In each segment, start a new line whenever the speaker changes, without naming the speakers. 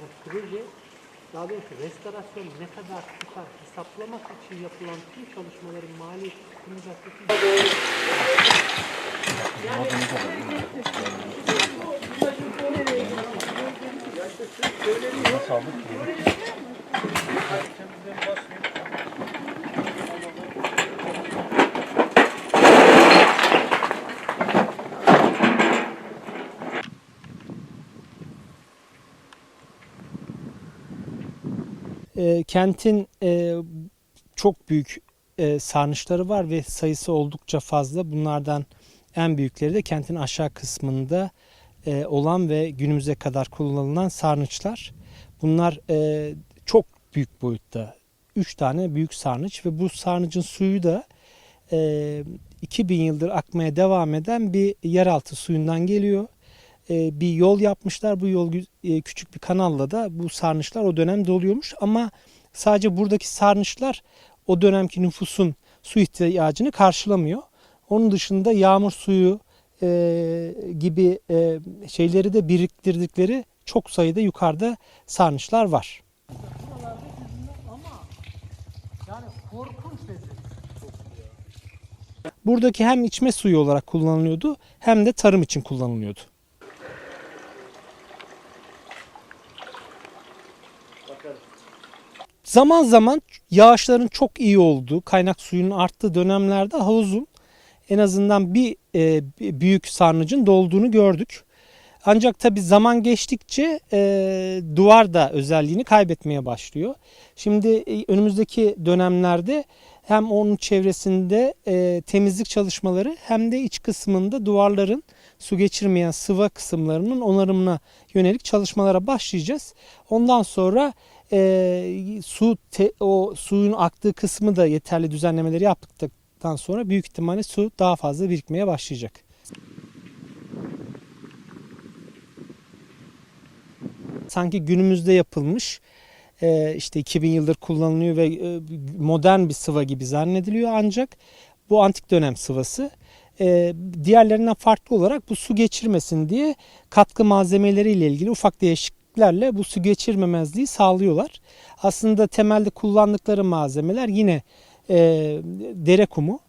Yani proje daha doğrusu restorasyon ne kadar tutar hesaplamak için yapılan tüm çalışmaların maliyeti kırmızı
E, kentin e, çok büyük e, sarnıçları var ve sayısı oldukça fazla. Bunlardan en büyükleri de kentin aşağı kısmında e, olan ve günümüze kadar kullanılan sarnıçlar. Bunlar e, çok büyük boyutta. Üç tane büyük sarnıç ve bu sarnıcın suyu da e, 2000 yıldır akmaya devam eden bir yeraltı suyundan geliyor. E, bir yol yapmışlar. Bu yol e, küçük bir kanalla da bu sarnıçlar o dönem doluyormuş ama sadece buradaki sarnıçlar o dönemki nüfusun su ihtiyacını karşılamıyor. Onun dışında yağmur suyu e, gibi e, şeyleri de biriktirdikleri çok sayıda yukarıda sarnıçlar var. Buradaki hem içme suyu olarak kullanılıyordu hem de tarım için kullanılıyordu. Zaman zaman yağışların çok iyi olduğu, kaynak suyunun arttığı dönemlerde havuzun en azından bir e, büyük sarnıcın dolduğunu gördük. Ancak tabi zaman geçtikçe e, duvar da özelliğini kaybetmeye başlıyor. Şimdi e, önümüzdeki dönemlerde hem onun çevresinde e, temizlik çalışmaları hem de iç kısmında duvarların su geçirmeyen sıva kısımlarının onarımına yönelik çalışmalara başlayacağız. Ondan sonra e, su te- o suyun aktığı kısmı da yeterli düzenlemeleri yaptıktan sonra büyük ihtimalle su daha fazla birikmeye başlayacak. Sanki günümüzde yapılmış e, işte 2000 yıldır kullanılıyor ve e, modern bir sıva gibi zannediliyor ancak bu antik dönem sıvası. E, diğerlerinden farklı olarak bu su geçirmesin diye katkı malzemeleriyle ilgili ufak değişikliklerle bu su geçirmemezliği sağlıyorlar. Aslında temelde kullandıkları malzemeler yine e, dere kumu,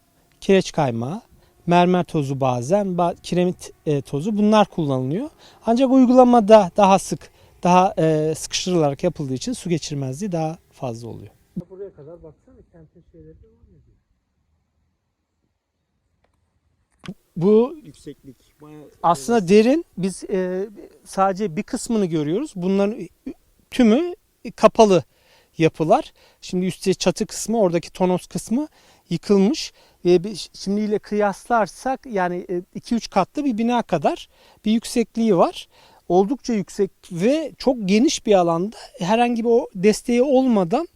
kireç kaymağı, mermer tozu bazen, ba- kiremit e, tozu bunlar kullanılıyor. Ancak uygulamada daha sık, daha e, sıkıştırılarak yapıldığı için su geçirmezliği daha fazla oluyor.
Buraya kadar baksana kentin şeyleri ediyor.
Bu
Yükseklik. Bayağı
aslında derin. Biz e, sadece bir kısmını görüyoruz. Bunların tümü kapalı yapılar. Şimdi üstte çatı kısmı, oradaki tonos kısmı yıkılmış. Ve şimdiyle kıyaslarsak yani 2-3 katlı bir bina kadar bir yüksekliği var. Oldukça yüksek ve çok geniş bir alanda herhangi bir o desteği olmadan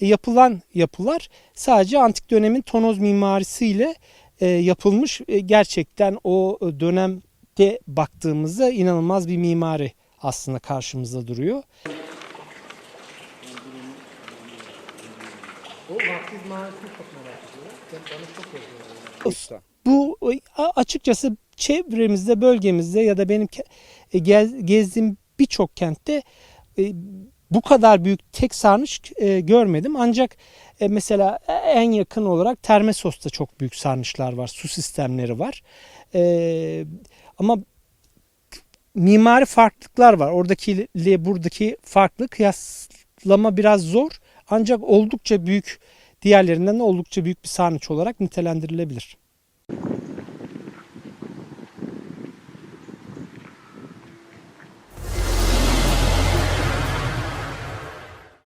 yapılan yapılar sadece antik dönemin tonoz mimarisiyle e, yapılmış. E, gerçekten o dönemde baktığımızda inanılmaz bir mimari aslında karşımızda duruyor. Bu açıkçası çevremizde, bölgemizde ya da benim e, gezdiğim birçok kentte e, bu kadar büyük tek sarnıç e, görmedim. Ancak e, mesela en yakın olarak Termesos'ta çok büyük sarnıçlar var, su sistemleri var. E, ama mimari farklılıklar var. Oradaki ile buradaki farklı kıyaslama biraz zor. Ancak oldukça büyük diğerlerinden de oldukça büyük bir sarnıç olarak nitelendirilebilir.